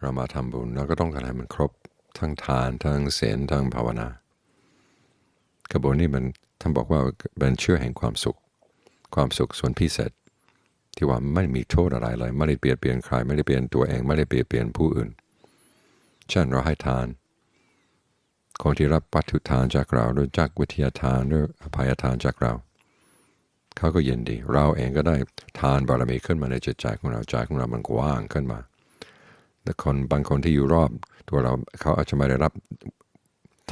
เรามาทำบุญเราก็ต้องการให้มันครบทั้งทานทั้งศีลทั้งภาวนากระบวนนี้มันท่านบอกว่าเป็นเชื่อแห่งความสุข ความสุขส่วนพิเศษ ที่ว่าไม่มีโทษอะไรเลยไม่ได้เปลี่ยนเปลี่ยนใครไม่ได้เปลี่ยนตัวเองไม่ได้เปลี่ยนเปลี่ยนผู้อื่นเช่นเราให้ทาน คนที่รับปัจจุทานจากเราด้วยจักวิทยาทานด้วยอภัยทานจากเรา เขาก็ยินดี เราเองก็ได้ทานบารมีขึ้นมาในจิตใจของเราใจของเรามันกว้างขึ้นมา แต่คนบางคนที่อยู่รอบตัวเราเขาอาจจะไม่ได้รับ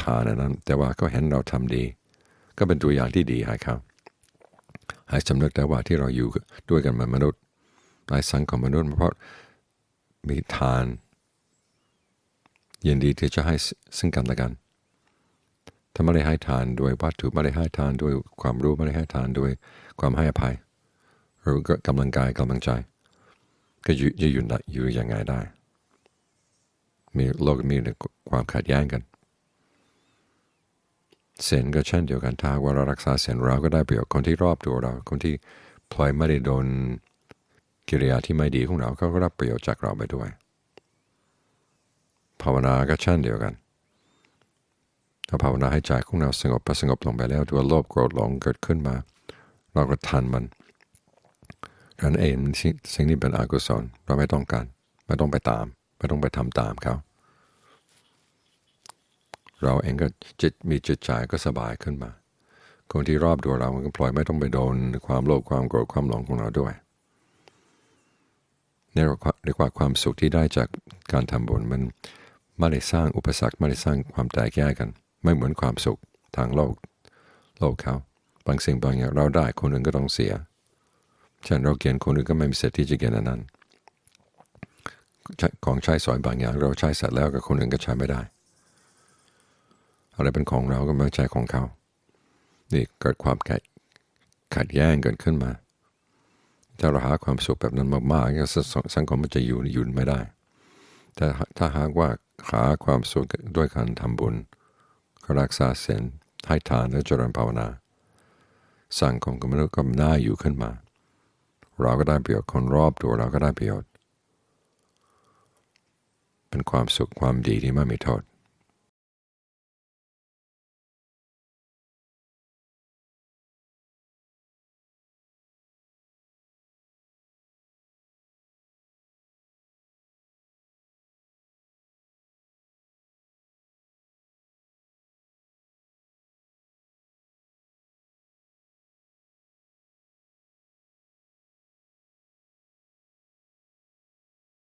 ทานอันนั้น แต่ว่าก็เห็นเราทำดี ก็เป็นตัวอย่างที่ดีให้เขาให้สำนึกได้ว่าที่เราอยู่ด้วยกันเหมือนมนุษย์ในสังคมมนุษย์ เพราะมีทาน ยินดีที่จะให้ซึ่งกันและกันถ้าไม่ได้ให้ทานด้วยวัตถุไม่ได้ให้ทานด้วยความรู้ไม่ได้ให้ทานด้วยความให้อภัยหรือกำลังกายกำลังใจ ก็อยู่จะอยู่ได้อยู่ยังไงได้ มีโลกมีแต่ความขัดแย้งกันเซนก็เช่นเดียวกันถ้าว่าเรารักษาเซนเราก็ได้ประโยชน์คนที่รอบตัวเรา คนที่พลอยไม่ได้โดนกิริยาที่ไม่ดีของเราเขาก็รับประโยชน์จากเราไปด้วย ภาวนาก็เช่นเดียวกัน ถ้าภาวนาให้ใจของเราสงบพอสงบลงไปแล้วตัวโลภโกรธหลงเกิดขึ้นมา เราก็ทันมันนั่นเองสิ่งนี้เป็นอกุศลเราไม่ต้องการไม่ต้องไปตาม ไม่ต้องไปทำตามเขา เราเองก็จิตมีจิตใจก็สบายขึ้นมา คนที่รอบตัวเรามันก็ปล่อยไม่ต้องไปโดนความโลภความโกรธความหลงของเราด้วยนี่เรียกว่าความสุขที่ได้จากการทำบุญมันไม่ได้สร้างอุปสรรคไม่ได้สร้างความแตกแยกกัน ไม่เหมือนความสุขทางโลกโลกเขาบางสิ่งบางอย่างเราได้คนอื่นก็ต้องเสียเช่นเราเกียนคนอื่นก็ไม่มีสิทธิ์ที่จะเกียนอันนั้น ของใช้สอยบางอย่าง เราใช้เสร็จแล้วกับคนอื่นก็ใช้ไม่ได้ อะไรเป็นของเราก็ไม่ใช่ของเขา นี่เกิดความขัดขัดแย้งเกิดขึ้นมาถ้าเราหาความสุขแบบนั้นมากๆก็สังคมมันจะอยู่อยู่ไม่ได้ แต่ถ้าหากว่าหาความสุขด้วยการทำบุญรักษาศีลให้ทานและเจริญภาวนา สังคมกับมนุษย์ก็น่าอยู่ขึ้นมา เราก็ได้ประโยชน์คนรอบตัวเราก็ได้ประโยชน์ เป็นความสุขความดีที่ไม่มีโทษ